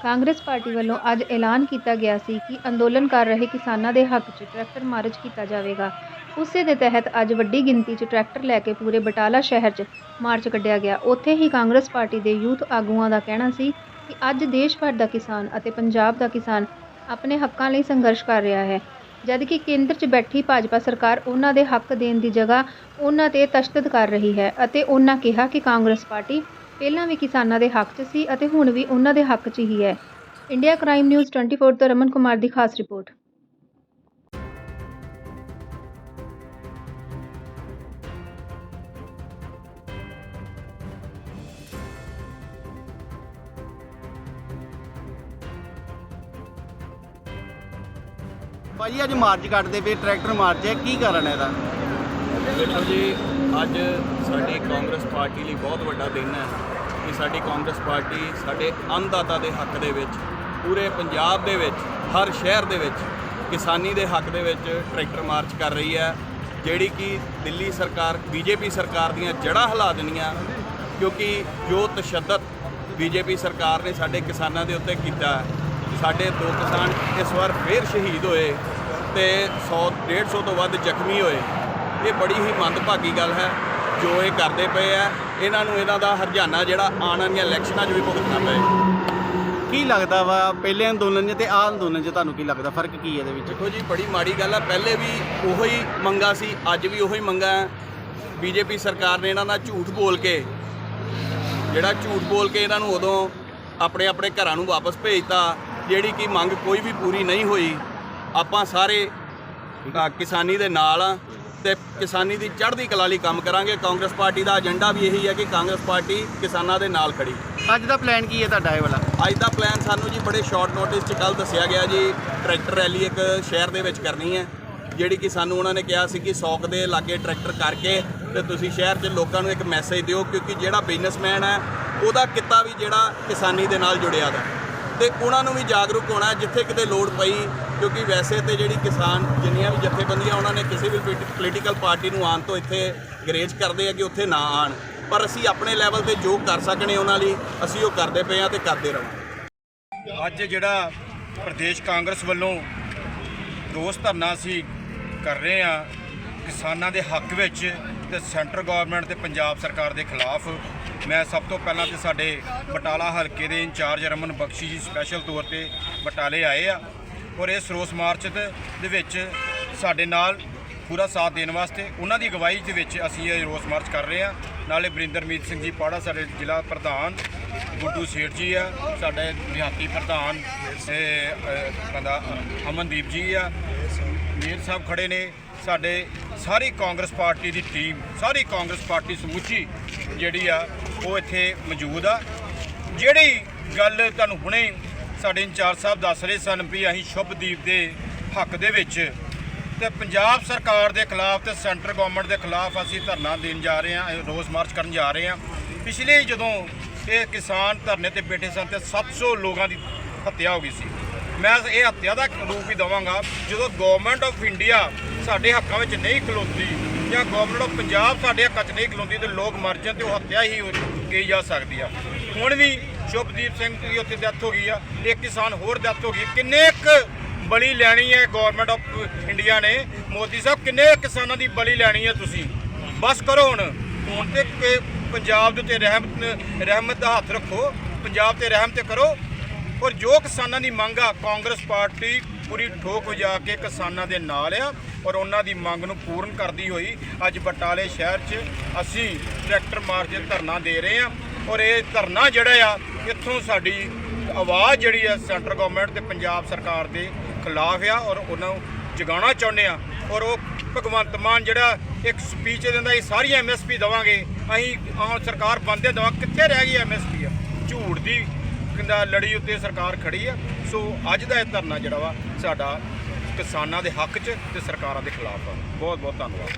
Congress party ਵੱਲੋਂ ਅੱਜ ਐਲਾਨ ਕੀਤਾ ਗਿਆ ਸੀ ਕਿ ਅੰਦੋਲਨ ਕਰ ਰਹੇ ਕਿਸਾਨਾਂ ਦੇ ਹੱਕ 'ਚ ਟਰੈਕਟਰ ਮਾਰਚ ਕੀਤਾ ਜਾਵੇਗਾ। ਉਸੇ ਦੇ ਤਹਿਤ ਅੱਜ ਵੱਡੀ ਗਿਣਤੀ 'ਚ ਟਰੈਕਟਰ ਲੈ ਕੇ ਪੂਰੇ ਬਟਾਲਾ ਸ਼ਹਿਰ 'ਚ ਮਾਰਚ ਕੱਢਿਆ ਗਿਆ। ਉੱਥੇ ਹੀ ਕਾਂਗਰਸ ਪਾਰਟੀ ਦੇ ਯੂਥ ਆਗੂਆਂ ਦਾ ਕਹਿਣਾ ਸੀ ਕਿ ਅੱਜ ਦੇਸ਼ ਭਰ ਦਾ ਕਿਸਾਨ ਅਤੇ ਪੰਜਾਬ ਦਾ ਕਿਸਾਨ ਆਪਣੇ ਹੱਕਾਂ ਲਈ ਸੰਘਰਸ਼ ਕਰ ਰਿਹਾ ਹੈ। ਜਦਕਿ ਕੇਂਦਰ 'ਚ ਬੈਠੀ ਭਾਜਪਾ ਸਰਕਾਰ ਉਹਨਾਂ ਦੇ ਹੱਕ ਦੇਣ ਦੀ ਜਗ੍ਹਾ ਉਹਨਾਂ ਤੇ ਤਸ਼ੱਦਦ ਕਰ ਰਹੀ ਹੈ ਅਤੇ ਉਹਨਾਂ ਕਿਹਾ ਕਿ ਕਾਂਗਰਸ ਪਾਰਟੀ ਪਹਿਲਾਂ ਵੀ ਕਿਸਾਨਾਂ ਦੇ ਹੱਕ 'ਚ ਸੀ ਅਤੇ ਹੁਣ ਵੀ ਉਹਨਾਂ ਦੇ ਹੱਕ 'ਚ ਹੀ ਹੈ। ਇੰਡੀਆ ਕ੍ਰਾਈਮ ਨਿਊਜ਼ 24 ਤੋਂ ਰਮਨ ਕੁਮਾਰ ਦੀ ਖਾਸ ਰਿਪੋਰਟ। ਭਾਜੀ, ਅੱਜ ਮਾਰਚ ਕੱਢਦੇ ਪਏ, ਟਰੈਕਟਰ ਮਾਰਚ ਹੈ। ਕੀ ਕਾਰਨ ਹੈ ਇਹਦਾ? ਦੇਖੋ ਜੀ, ਅੱਜ ਸਾਡੀ ਕਾਂਗਰਸ ਪਾਰਟੀ ਲਈ ਬਹੁਤ ਵੱਡਾ ਦਿਨ ਹੈ ਕਿ ਸਾਡੀ ਕਾਂਗਰਸ ਪਾਰਟੀ ਸਾਡੇ ਅੰਨਦਾਤਾ ਦੇ ਹੱਕ ਦੇ ਵਿੱਚ, ਪੂਰੇ ਪੰਜਾਬ ਦੇ ਵਿੱਚ, ਹਰ ਸ਼ਹਿਰ ਦੇ ਵਿੱਚ ਕਿਸਾਨੀ ਦੇ ਹੱਕ ਦੇ ਵਿੱਚ ਟਰੈਕਟਰ ਮਾਰਚ ਕਰ ਰਹੀ ਹੈ, ਜਿਹੜੀ ਕਿ ਦਿੱਲੀ ਸਰਕਾਰ, ਬੀਜੇਪੀ ਸਰਕਾਰ ਦੀਆਂ ਜੜ੍ਹਾਂ ਹਿਲਾ ਦੇਣੀਆਂ, ਕਿਉਂਕਿ ਜੋ ਤਸ਼ੱਦਦ ਬੀਜੇਪੀ ਸਰਕਾਰ ਨੇ ਸਾਡੇ ਕਿਸਾਨਾਂ ਦੇ ਉੱਤੇ ਕੀਤਾ ਸਾਡੇ ਦੋ ਕਿਸਾਨ ਇਸ ਵਾਰ ਫੇਰ ਸ਼ਹੀਦ ਹੋਏ ਤੇ 100 150 ਤੋਂ ਵੱਧ ਜ਼ਖਮੀ ਹੋਏ। ਇਹ ਬੜੀ ਹੀ ਮੰਦਭਾਗੀ ਗੱਲ ਹੈ ਜੋ ਇਹ ਕਰਦੇ ਪਏ ਆ। ਇਹਨਾਂ ਨੂੰ ਇਹਨਾਂ ਦਾ ਹਰਜਾਨਾ ਜਿਹੜਾ ਆਉਣ ਵਾਲੀਆਂ ਇਲੈਕਸ਼ਨਾਂ 'ਚ ਵੀ ਭੁਗਤਣਾ ਪਏ। ਕੀ ਲੱਗਦਾ ਵਾ ਪਹਿਲੇ ਅੰਦੋਲਨ 'ਚ ਤੇ ਆਹ ਅੰਦੋਲਨ 'ਚ ਤੁਹਾਨੂੰ ਕੀ ਲੱਗਦਾ? ਫ਼ਰਕ ਕੀ ਹੈ ਇਹਦੇ ਵਿੱਚ? ਦੇਖੋ ਜੀ ਬੜੀ ਮਾੜੀ ਗੱਲ ਹੈ ਪਹਿਲੇ ਵੀ ਉਹੋ ਮੰਗਾ ਸੀ ਅੱਜ ਵੀ ਉਹੋ ਮੰਗਾ ਹੈ ਬੀਜੇਪੀ ਸਰਕਾਰ ਨੇ ਇਹਨਾਂ ਨਾਲ ਝੂਠ ਬੋਲ ਕੇ ਜਿਹੜਾ ਝੂਠ ਬੋਲ ਕੇ ਇਹਨਾਂ ਨੂੰ ਉਦੋਂ ਆਪਣੇ ਆਪਣੇ ਘਰਾਂ ਨੂੰ ਵਾਪਸ ਭੇਜਤਾ ਜਿਹੜੀ ਕਿ ਮੰਗ ਕੋਈ ਵੀ ਪੂਰੀ ਨਹੀਂ ਹੋਈ। ਆਪਾਂ ਸਾਰੇ ਕਿਸਾਨੀ ਦੇ ਨਾਲ ਆ। ਤੇ ਕਿਸਾਨੀ ਦੀ ਚੜ੍ਹਦੀ ਕਲਾ ਲਈ ਕੰਮ ਕਰਾਂਗੇ। ਕਾਂਗਰਸ ਪਾਰਟੀ ਦਾ ਏਜੰਡਾ ਵੀ ਇਹੀ ਹੈ ਕਿ ਕਾਂਗਰਸ ਪਾਰਟੀ ਕਿਸਾਨਾਂ ਦੇ ਨਾਲ ਖੜੀ। ਅੱਜ ਦਾ ਪਲਾਨ ਕੀ ਹੈ ਤੁਹਾਡਾ ਇਹ ਵਾਲਾ? ਅੱਜ ਦਾ ਪਲਾਨ ਸਾਨੂੰ ਜੀ ਬੜੇ ਸ਼ਾਰਟ ਨੋਟਿਸ 'ਚ ਕੱਲ ਦੱਸਿਆ ਗਿਆ ਜੀ ਟਰੈਕਟਰ ਰੈਲੀ ਇੱਕ ਸ਼ਹਿਰ ਦੇ ਵਿੱਚ ਕਰਨੀ ਹੈ ਜਿਹੜੀ ਕਿ ਸਾਨੂੰ ਉਹਨਾਂ ਨੇ ਕਿਹਾ ਸੀ ਕਿ 100 ਕੁ ਦੇ ਲਾਗੇ ਟਰੈਕਟਰ ਕਰਕੇ ਤੇ ਤੁਸੀਂ ਸ਼ਹਿਰ 'ਚ ਲੋਕਾਂ ਨੂੰ ਇੱਕ ਮੈਸੇਜ ਦਿਓ ਕਿਉਂਕਿ ਜਿਹੜਾ ਬਿਜ਼ਨਸਮੈਨ ਹੈ ਉਹਦਾ ਕਿੱਤਾ ਵੀ ਜਿਹੜਾ ਕਿਸਾਨੀ ਦੇ ਨਾਲ ਜੁੜਿਆ ਦਾ। ਤੇ ਉਹਨਾਂ ਨੂੰ ਵੀ ਜਾਗਰੂਕ ਹੋਣਾ ਜਿੱਥੇ ਕਿਤੇ ਲੋੜ ਪਈ, ਕਿਉਂਕਿ ਵੈਸੇ ਤੇ ਜਿਹੜੀ ਕਿਸਾਨ ਜਿੰਨੀਆਂ ਵੀ ਜਥੇਬੰਦੀਆਂ ਉਹਨਾਂ ਨੇ ਕਿਸੇ ਵੀ ਪੋਲੀਟੀਕਲ ਪਾਰਟੀ ਨੂੰ ਆਉਣ ਤੋਂ ਇੱਥੇ ਗਰੇਜ ਕਰਦੇ ਆ ਕਿ ਉੱਥੇ ਨਾ ਆਣ ਪਰ ਅਸੀਂ ਆਪਣੇ ਲੈਵਲ ਤੇ ਜੋ ਕਰ ਸਕਣੇ ਉਹਨਾਂ ਲਈ, ਅਸੀਂ ਉਹ ਕਰਦੇ ਪਏ ਆ ਤੇ ਕਰਦੇ ਰਹਾਂਗੇ। ਅੱਜ ਜਿਹੜਾ ਪ੍ਰਦੇਸ਼ ਕਾਂਗਰਸ ਵੱਲੋਂ ਰੋਸ ਧਰਨਾ ਅਸੀਂ ਕਰ ਰਹੇ ਆ, ਕਿਸਾਨਾਂ ਦੇ ਹੱਕ ਵਿੱਚ ਤੇ ਸੈਂਟਰ ਗਵਰਨਮੈਂਟ ਤੇ ਪੰਜਾਬ ਸਰਕਾਰ ਦੇ ਖਿਲਾਫ ਮੈਂ ਸਭ ਤੋਂ ਪਹਿਲਾਂ ਤੇ ਸਾਡੇ ਬਟਾਲਾ ਹਲਕੇ ਦੇ ਇੰਚਾਰਜ ਰਮਨ ਬਖਸ਼ੀ ਜੀ ਸਪੈਸ਼ਲ ਤੌਰ ਤੇ ਬਟਾਲੇ ਆਏ ਆ ਔਰ ਇਸ ਰੋਸ ਮਾਰਚ ਦੇ ਵਿੱਚ ਸਾਡੇ ਨਾਲ ਪੂਰਾ ਸਾਥ ਦੇਣ ਵਾਸਤੇ ਉਹਨਾਂ ਦੀ ਅਗਵਾਈ ਦੇ ਵਿੱਚ ਅਸੀਂ ਇਹ ਰੋਸ ਮਾਰਚ ਕਰ ਰਹੇ ਆ ਨਾਲੇ ਬਰਿੰਦਰਮੀਤ ਸਿੰਘ ਜੀ ਪਾੜਾ ਸਾਡੇ ਜ਼ਿਲ੍ਹਾ ਪ੍ਰਧਾਨ, ਗੁੱਡੂ ਸੇਠ ਜੀ ਆ, ਸਾਡੇ ਦਿਹਾਤੀ ਪ੍ਰਧਾਨ ਬੰਦਾ ਅਮਨਦੀਪ ਜੀ ਆ। ਮੀਰ ਸਾਹਿਬ ਖੜੇ ਨੇ। ਸਾਡੇ ਸਾਰੀ ਕਾਂਗਰਸ ਪਾਰਟੀ ਦੀ ਟੀਮ, ਸਾਰੀ ਕਾਂਗਰਸ ਪਾਰਟੀ ਸਮੁੱਚੀ ਜਿਹੜੀ ਆ, ਉਹ ਇੱਥੇ ਮੌਜੂਦ ਆ। ਜਿਹੜੀ ਗੱਲ ਤੁਹਾਨੂੰ ਹੁਣੇ ਸਾਡੇ ਇੰਚਾਰਜ ਸਾਹਿਬ ਦੱਸ ਰਹੇ ਸਨ ਵੀ ਅਸੀਂ ਸ਼ੁਭਦੀਪ ਦੇ ਹੱਕ ਦੇ ਵਿੱਚ ਤੇ ਪੰਜਾਬ ਸਰਕਾਰ ਦੇ ਖਿਲਾਫ ਤੇ ਸੈਂਟਰ ਗਵਰਨਮੈਂਟ ਦੇ ਖਿਲਾਫ ਅਸੀਂ ਧਰਨਾ ਦੇਣ ਜਾ ਰਹੇ ਹਾਂ ਰੋਸ ਮਾਰਚ ਕਰਨ ਜਾ ਰਹੇ ਹਾਂ। ਪਿਛਲੇ ਜਦੋਂ ਇਹ ਕਿਸਾਨ ਧਰਨੇ ਤੇ ਬੈਠੇ ਸਨ ਤੇ 700 ਲੋਕਾਂ ਦੀ ਹੱਤਿਆ ਹੋ ਗਈ ਸੀ। ਮੈਂ ਇਹ ਹੱਤਿਆ ਦਾ ਰੂਪ ਹੀ ਦਵਾਂਗਾ। ਜਦੋਂ ਗਵਰਨਮੈਂਟ ਆਫ ਇੰਡੀਆ ਸਾਡੇ ਹੱਕਾਂ ਵਿੱਚ ਨਹੀਂ ਖਲੋਤੀ ਜਾਂ ਗਵਰਨਮੈਂਟ ਆਫ ਪੰਜਾਬ ਸਾਡੇ ਹੱਕਾਂ 'ਚ ਨਹੀਂ ਖਲੋਤੀ ਤੇ ਲੋਕ ਮਰ ਜਾਣ ਤੇ ਉਹ ਹੱਤਿਆ ਹੀ ਕਹੀ ਜਾ ਸਕਦੀ ਆ। ਹੁਣ ਵੀ ਸ਼ੁਭਦੀਪ ਸਿੰਘ ਦੀ ਉੱਥੇ ਡੈਥ ਹੋ ਗਈ ਆ, ਇੱਕ ਕਿਸਾਨ ਹੋਰ ਡੈਥ ਹੋ ਗਈ ਕਿੰਨੇ ਕੁ ਬਲੀ ਲੈਣੀ ਹੈ ਗਵਰਨਮੈਂਟ ਆਫ ਇੰਡੀਆ ਨੇ? ਮੋਦੀ ਸਾਹਿਬ, ਕਿੰਨੇ ਕਿਸਾਨਾਂ ਦੀ ਬਲੀ ਲੈਣੀ ਹੈ ਤੁਸੀਂ? ਬਸ ਕਰੋ ਹੁਣ। ਹੁਣ ਤੇ ਪੰਜਾਬ ਦੇ ਉੱਤੇ ਰਹਿਮਤ ਰਹਿਮਤ ਦਾ ਹੱਥ ਰੱਖੋ, ਪੰਜਾਬ ਤੇ ਰਹਿਮ ਤੇ ਕਰੋ। ਔਰ ਜੋ ਕਿਸਾਨਾਂ ਦੀ ਮੰਗ ਆ, ਕਾਂਗਰਸ ਪਾਰਟੀ ਪੂਰੀ ਠੋਕ ਵਜਾ ਕੇ ਕਿਸਾਨਾਂ ਦੇ ਨਾਲ ਆ ਔਰ ਉਹਨਾਂ ਦੀ ਮੰਗ ਨੂੰ ਪੂਰਨ ਕਰਦੀ ਹੋਈ ਅੱਜ ਬਟਾਲੇ ਸ਼ਹਿਰ 'ਚ ਅਸੀਂ ਟਰੈਕਟਰ ਮਾਰਚ ਧਰਨਾ ਦੇ ਰਹੇ ਆ ਔਰ ਇਹ ਧਰਨਾ ਜਿਹੜਾ ਆ, ਇੱਥੋਂ ਸਾਡੀ ਆਵਾਜ਼ ਜਿਹੜੀ ਆ ਸੈਂਟਰ ਗਵਰਨਮੈਂਟ ਤੇ ਪੰਜਾਬ ਸਰਕਾਰ ਦੇ ਖਿਲਾਫ ਆ ਔਰ ਉਹਨਾਂ ਨੂੰ ਜਗਾਉਣਾ ਚਾਹੁੰਦੇ ਆ ਔਰ ਉਹ ਭਗਵੰਤ ਮਾਨ ਜਿਹੜਾ ਇੱਕ ਸਪੀਚ ਦਿੰਦਾ ਇਹ ਸਾਰੀ ਐਮਐਸਪੀ ਦਵਾਂਗੇ, ਅਸੀਂ ਆਹ ਸਰਕਾਰ ਬੰਦੇ ਦਵਾ ਕਿੱਥੇ ਰਹਿ ਗਈ ਐਮਐਸਪੀ ਆ? ਝੂਠ ਦੀ ਕਹਿੰਦਾ ਲੜੀ ਉੱਤੇ ਸਰਕਾਰ ਖੜੀ ਆ। ਸੋ ਅੱਜ ਦਾ ਇਹ ਧਰਨਾ ਜਿਹੜਾ ਵਾ, ਸਾਡਾ ਕਿਸਾਨਾਂ ਦੇ ਹੱਕ 'ਚ ਤੇ ਸਰਕਾਰਾਂ ਦੇ ਖਿਲਾਫ ਆ। ਬਹੁਤ ਬਹੁਤ ਧੰਨਵਾਦ।